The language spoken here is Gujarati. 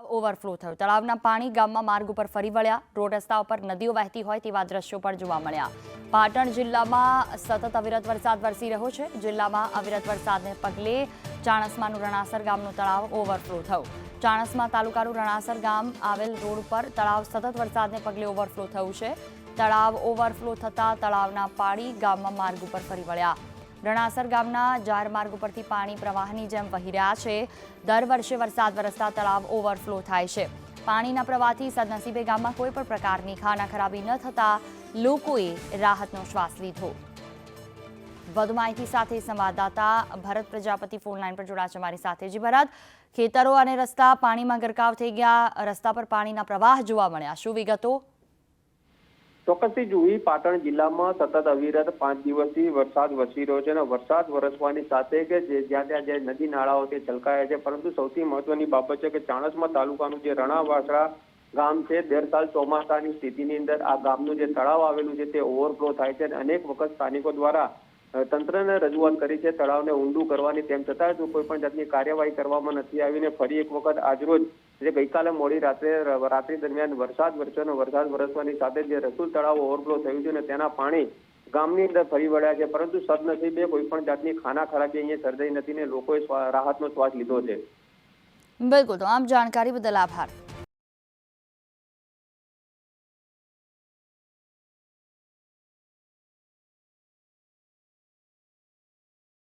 ઓવરફ્લો થયો. તળાવના પાણી ગામમાં માર્ગ ઉપર ફરી વળ્યા. રોડ રસ્તા ઉપર નદીઓ વહેતી હોય તેવા દ્રશ્યો પણ જોવા મળ્યા. પાટણ જિલ્લામાં સતત અવિરત વરસાદ વરસી રહ્યો છે. જિલ્લામાં અવિરત વરસાદને પગલે ચાણસમાનું રણાસર ગામનું તળાવ ઓવરફ્લો થયું. ચાણસમા તાલુકાનું રણાસર ગામ આવેલ રોડ પર તળાવ સતત વરસાદને પગલે ઓવરફ્લો થયું છે. તળાવ ઓવરફ્લો થતાં તળાવના પાણી ગામમાં માર્ગ ઉપર ફરી વળ્યા. રણાસર ગામના જાર માર્ગ ઉપરથી પાણી પ્રવાહની જેમ વહી રહ્યા છે. દર વર્ષે વરસાદ વરસતા તળાવ ઓવરફ્લો થાય છે. પાણીના પ્રવાહથી સદનસીબે ગામમાં કોઈ પણ પ્રકારની ખાના ખરાબી ન થતા લોકોએ રાહતનો શ્વાસ લીધો. વધુ માહિતી સાથે સંવાદદાતા ભરત પ્રજાપતિ ફોન લાઈન પર જોડાશે મારી સાથે. જી ભરત, ખેતરો અને રસ્તા પાણીમાં ગરકાવ થઈ ગયા. રસ્તા પર પાણીના પ્રવાહ જોવા મળ્યા. શું વિગતો? ચોક્કસથી જોઈ પાટણ જિલ્લામાં સતત અવિરત પાંચ દિવસથી વરસાદ વરસી રહ્યો છે અને વરસાદ વરસવાની સાથે કે જે જ્યાં ત્યાં જે નદી નાળાઓ તે છલકાયા છે, પરંતુ સૌથી મહત્વની બાબત છે કે ચાણસ્મા તાલુકાનું જે રણાવાસળા ગામ છે, દર સાલ ચોમાસાની સ્થિતિની અંદર આ ગામનું જે તળાવ આવેલું છે, તે ઓવરફ્લો થાય છે અને અનેક વખત સ્થાનિકો દ્વારા તંત્રને રજૂઆત કરી છે, તળાવને ઊંડું કરવાની, તેમ છતાં જો કોઈ પણ જાતની કાર્યવાહી કરવામાં નથી આવીને ફરી એક વખત આજરોજ જે ગઈકાલે મોડી રાત્રે, રાત્રિ દરમિયાન વરસાદ વરસ્યો વરસાદ વરસવાની સાથે જે રસુલ તળાવ ઓવરફ્લો થયું છે અને તેના પાણી ગામની અંદર ફરી વળ્યા છે, પરંતુ સદનસીબે કોઈ પણ જાતની ખાના ખરાબી અહીંયા સર્જાઈ નથી ને લોકોએ રાહતનો શ્વાસ લીધો છે. બિલકુલ તો આમ જાણકારી બદલ આભાર.